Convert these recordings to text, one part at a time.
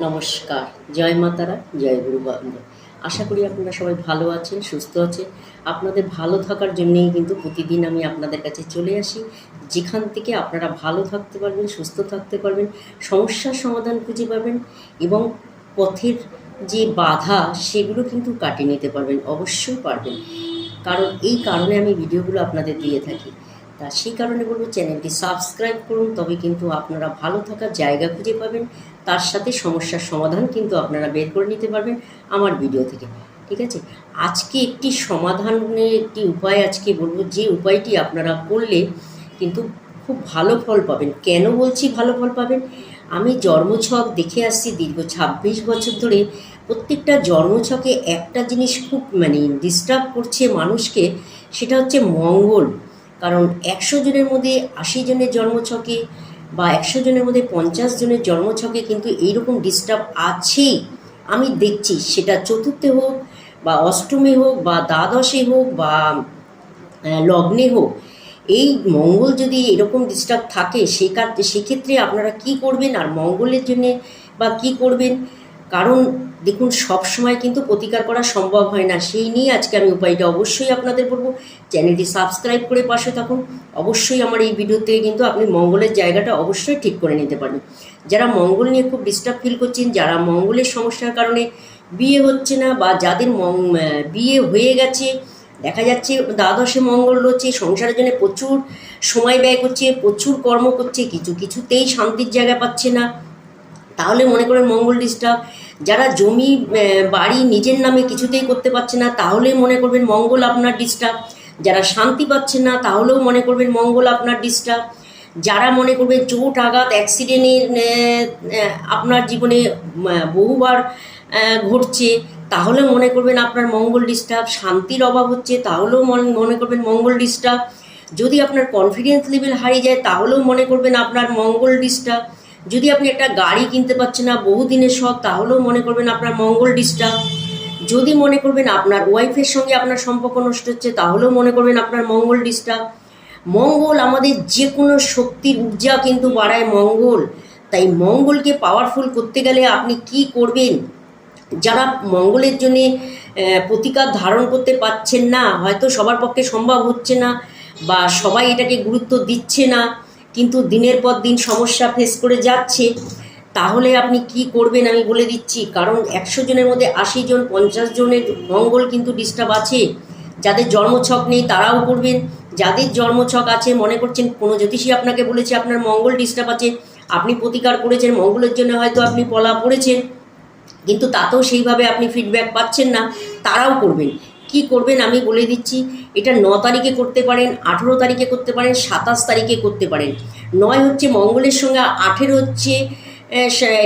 নমস্কার। জয় মাতারা জয় গুরু বান্ধব আশা করি আপনারা সবাই ভালো আছেন, সুস্থ আছেন। আপনাদের ভালো থাকার জন্যেই কিন্তু প্রতিদিন আমি আপনাদের কাছে চলে আসি। যেখান থেকে আপনারা ভালো থাকতে পারবেন, সুস্থ থাকতে পারবেন, সমস্যার সমাধান খুঁজে পাবেন এবং পথের যে বাধা, সেগুলো কিন্তু কাটিয়ে নিতে পারবেন। অবশ্যই পারবেন। কারণ এই কারণে আমি ভিডিওগুলো আপনাদের দিয়ে থাকি। তা সেই কারণে বলব চ্যানেলটি সাবস্ক্রাইব করুন, তবে কিন্তু আপনারা ভালো থাকার জায়গা খুঁজে পাবেন। তার সাথে সমস্যার সমাধান কিন্তু আপনারা বের করে নিতে পারবেন আমার ভিডিও থেকে। ঠিক আছে? আজকে একটি সমাধানের একটি উপায় আজকে বলব, যে উপায়টি আপনারা করলে কিন্তু খুব ভালো ফল পাবেন। কেন বলছি ভালো ফল পাবেন? আমি জন্মছক দেখে আসছি দীর্ঘ ছাব্বিশ বছর ধরে। প্রত্যেকটা জন্মছকে একটা জিনিস খুব মানে ডিস্টার্ব করছে মানুষকে, সেটা হচ্ছে মঙ্গল। কারণ একশো জনের মধ্যে আশি জনের জন্মছকে বা একশো জনের মধ্যে পঞ্চাশ জনের জন্মছকে কিন্তু এইরকম ডিস্টার্ব আছেই। আমি দেখছি, সেটা চতুর্থে হোক বা অষ্টমে হোক বা দ্বাদশে হোক বা লগ্নে হোক, এই মঙ্গল যদি এরকম ডিস্টার্ব থাকে সেক্ষেত্রে আপনারা কি করবেন? আর মঙ্গলের জন্যে বা কি করবেন? কারণ দেখুন, সব সময় কিন্তু প্রতিকার করা সম্ভব হয় না। সেই নিয়ে আজকে আমি উপায়টা অবশ্যই আপনাদের বলব। চ্যানেলটি সাবস্ক্রাইব করে পাশে থাকুন। অবশ্যই আমার এই ভিডিও থেকে কিন্তু আপনি মঙ্গলের জায়গাটা অবশ্যই ঠিক করে নিতে পারেন যারা মঙ্গল নিয়ে খুব ডিস্টার্ব ফিল করছেন, যারা মঙ্গলের সমস্যার কারণে বিয়ে হচ্ছে না বা যাদের বিয়ে হয়ে গেছে, দেখা যাচ্ছে দ্বাদশে মঙ্গল রয়েছে সংসারের জন্য প্রচুর সময় ব্যয় করছে, প্রচুর কর্ম করছে, কিছু কিছুতেই শান্তির জায়গা পাচ্ছে না। তাহলে মনে করেন মঙ্গল ডিস্টার্ব যারা জমি বাড়ি নিজের নামে কিছুতেই করতে পারছে না তাহলে মনে করবেন মঙ্গল আপনার ডিস্টার্ব যারা শান্তি পাচ্ছে না, তাহলেও মনে করবেন মঙ্গল আপনার ডিস্টার্ব যারা মনে করবেন চোট, আঘাত অ্যাক্সিডেন্টের আপনার জীবনে বহুবার ঘটছে, তাহলে মনে করবেন আপনার মঙ্গল ডিস্টার্ব শান্তির অভাব হচ্ছে, তাহলেও মনে করবেন মঙ্গল ডিস্টার্ব যদি আপনার কনফিডেন্স লেভেল হারিয়ে যায়, তাহলেও মনে করবেন আপনার মঙ্গল ডিস্টার্ব যদি আপনি একটা গাড়ি কিনতে পারছেন না বহুদিনের শখ, তাহলেও মনে করবেন আপনার মঙ্গল ডিস্টার্ব যদি মনে করবেন আপনার ওয়াইফের সঙ্গে আপনার সম্পর্ক নষ্ট হচ্ছে, তাহলেও মনে করবেন আপনার মঙ্গল ডিস্টার্ব মঙ্গল আমাদের যে কোনো শক্তির ঊর্জা কিন্তু বাড়ায় মঙ্গল। তাই মঙ্গলকে পাওয়ারফুল করতে গেলে আপনি কি করবেন? যারা মঙ্গলের জন্যে প্রতিকার ধারণ করতে পারছেন না, হয়তো সবার পক্ষে সম্ভব হচ্ছে না বা সবাই এটাকে গুরুত্ব দিচ্ছে না। কিন্তু দিনের পর দিন সমস্যা ফেস করে যাচ্ছে, তাহলে আপনি কি করবেন আমি বলে দিচ্ছি। কারণ একশো জনের মধ্যে আশি জন, পঞ্চাশ জনের মঙ্গল কিন্তু ডিস্টার্ব আছে। যাদের জন্মছক নেই তারাও করবেন। যাদের জন্মছক আছে, মনে করছেন কোনো জ্যোতিষী আপনাকে বলেছে আপনার মঙ্গল ডিস্টার্ব আছে, আপনি প্রতিকার করেছেন, মঙ্গলের জন্য হয়তো আপনি পলা পড়েছেন কিন্তু তাতেও সেইভাবে আপনি ফিডব্যাক পাচ্ছেন না, তারাও করবেন। কি করবেন আমি বলে দিচ্ছি, এটা ন তারিখে করতে পারেন, আঠেরো তারিখে করতে পারেন, সাতাশ তারিখে করতে পারেন। নয় হচ্ছে মঙ্গলের সংখ্যা, আঠেরো হচ্ছে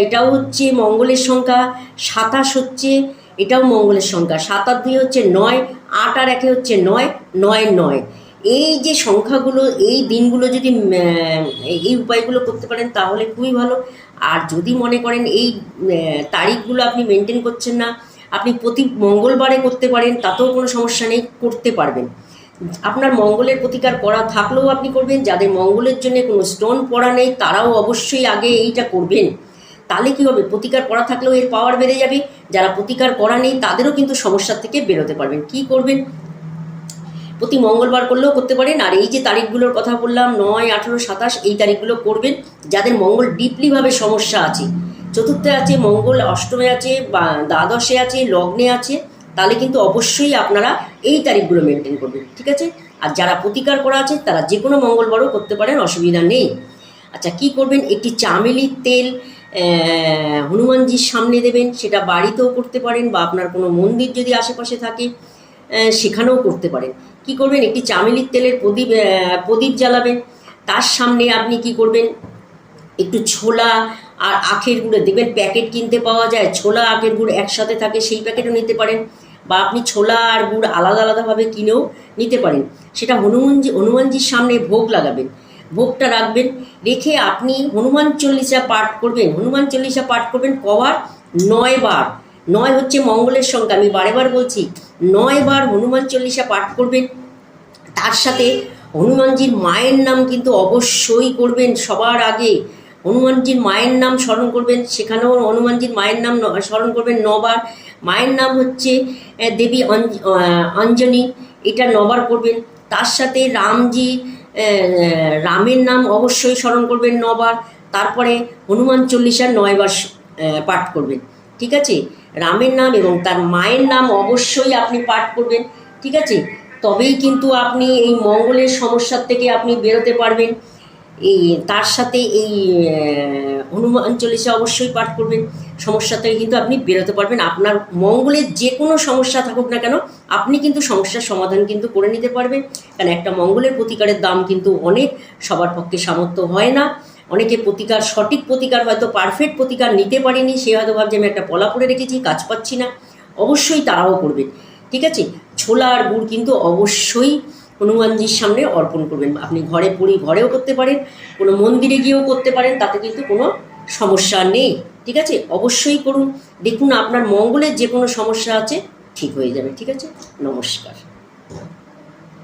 এটাও হচ্ছে মঙ্গলের সংখ্যা, সাতাশ হচ্ছে, এটাও মঙ্গলের সংখ্যা। সাত আর দুই হচ্ছে নয়, আট আর একে হচ্ছে নয় নয় নয়। এই যে সংখ্যাগুলো, এই দিনগুলো যদি এই উপায়গুলো করতে পারেন তাহলে খুবই ভালো। আর যদি মনে করেন এই তারিখগুলো আপনি মেনটেন করছেন না আপনি প্রতি মঙ্গলবারে করতে পারেন, তাতেও কোনো সমস্যা নেই, করতে পারবেন। আপনার মঙ্গলের প্রতিকার করা থাকলেও আপনি করবেন, যাদের মঙ্গলের জন্য কোনো স্টোন পড়া নেই, তারাও অবশ্যই আগে এইটা করবেন। তাহলে কী হবে? প্রতিকার করা থাকলেও এর পাওয়ার বেড়ে যাবে। যারা প্রতিকার করা নেই, তাদেরও কিন্তু সমস্যার থেকে বেরোতে পারবেন। কি করবেন? প্রতি মঙ্গলবার করলেও করতে পারেন। আর এই যে তারিখগুলোর কথা বললাম, নয়, আঠেরো, সাতাশ, এই তারিখগুলো করবেন। যাদের মঙ্গল ডিপলিভাবে সমস্যা আছে চতুর্থে আছে, মঙ্গল অষ্টমে আছে, বা দ্বাদশে আছে, লগ্নে আছে, তাহলে কিন্তু অবশ্যই আপনারা এই তারিখগুলো মেনটেন করবেন, ঠিক আছে? আর যারা প্রতিকার করা আছে, তারা যে কোনো মঙ্গলবারও করতে পারেন, অসুবিধা নেই। আচ্ছা কি করবেন? একটি চামেলির তেল হনুমানজির সামনে দেবেন, সেটা বাড়িতেও করতে পারেন, বা আপনার কোনো মন্দির যদি আশেপাশে থাকে সেখানেও করতে পারেন। কি করবেন? একটি চামেলির তেলের প্রদীপ প্রদীপ জ্বালাবেন, তার সামনে আপনি কি করবেন? একটু ছোলা আর আখের গুঁড়ো দেখবেন প্যাকেট কিনতে পাওয়া যায়, ছোলা আখের গুড় একসাথে থাকে, সেই প্যাকেটও নিতে পারেন। বা আপনি ছোলা আর গুড় আলাদা আলাদাভাবে কিনেও নিতে পারেন। সেটা হনুমানজি, হনুমানজির সামনে ভোগ লাগাবেন। ভোগটা রাখবেন, রেখে আপনি হনুমান চল্লিশা পাঠ করবেন। হনুমান চল্লিশা পাঠ করবেন কবার নয় বার। নয় হচ্ছে মঙ্গলের সংখ্যা। আমি বারে বার বলছি, নয় বার হনুমান চল্লিশা পাঠ করবেন। তার সাথে হনুমানজির মায়ের নাম কিন্তু অবশ্যই করবেন সবার আগে। হনুমানজির মায়ের নাম স্মরণ করবেন। সেখানেও হনুমানজির মায়ের নাম স্মরণ করবেন নবার। মায়ের নাম হচ্ছে দেবী অঞ্জ- অঞ্জনী। এটা নবার করবেন। তার সাথে রামজি রামের নাম অবশ্যই স্মরণ করবেন নবার। তারপরে হনুমান চল্লিশার নয়বার পাঠ করবেন। ঠিক আছে? রামের নাম এবং তার মায়ের নাম অবশ্যই আপনি পাঠ করবেন। ঠিক আছে? তবেই কিন্তু আপনি এই মঙ্গলের সমস্যার থেকে আপনি বেরোতে পারবেন। এই, তার সাথে এই হনুমান চল্লিশা অবশ্যই পাঠ করবেন। সমস্যা থেকে কিন্তু আপনি বেরোতে পারবেন। আপনার মঙ্গলের যে কোনো সমস্যা থাকুক না কেন, আপনি কিন্তু সমস্যার সমাধান কিন্তু করে নিতে পারবেন। কারণ একটা মঙ্গলের প্রতিকারের দাম কিন্তু অনেক, সবার পক্ষে সামর্থ্য হয় না। অনেকে প্রতিকার, সঠিক প্রতিকার হয়তো পারফেক্ট প্রতিকার নিতে পারেনি, সে হয়তো ভাবছে আমি একটা পলা পরে রেখেছি, কাজ পাচ্ছি না। অবশ্যই তারাও করবেন, ঠিক আছে? ছোলা আর গুড় কিন্তু অবশ্যই হনুমানজির সামনে অর্পণ করবেন। আপনি ঘরে পড়ি ঘরেও করতে পারেন, কোনো মন্দিরে গিয়েও করতে পারেন, তাতে কিন্তু কোনো সমস্যা নেই। ঠিক আছে? অবশ্যই করুন। দেখুন, আপনার মঙ্গলের যে কোনো সমস্যা আছে, ঠিক হয়ে যাবে। ঠিক আছে? নমস্কার।